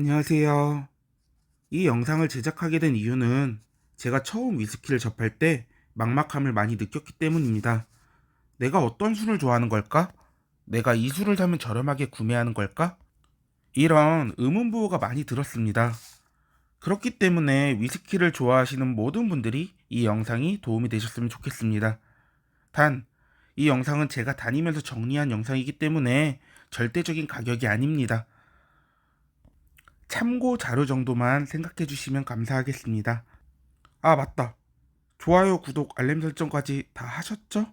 안녕하세요. 이 영상을 제작하게 된 이유는 제가 처음 위스키를 접할 때 막막함을 많이 느꼈기 때문입니다. 내가 어떤 술을 좋아하는 걸까? 내가 이 술을 사면 저렴하게 구매하는 걸까? 이런 의문부호가 많이 들었습니다. 그렇기 때문에 위스키를 좋아하시는 모든 분들이 이 영상이 도움이 되셨으면 좋겠습니다. 단, 이 영상은 제가 다니면서 정리한 영상이기 때문에 절대적인 가격이 아닙니다. 참고 자료 정도만 생각해 주시면 감사하겠습니다. 아, 맞다. 좋아요, 구독, 알림 설정까지 다 하셨죠?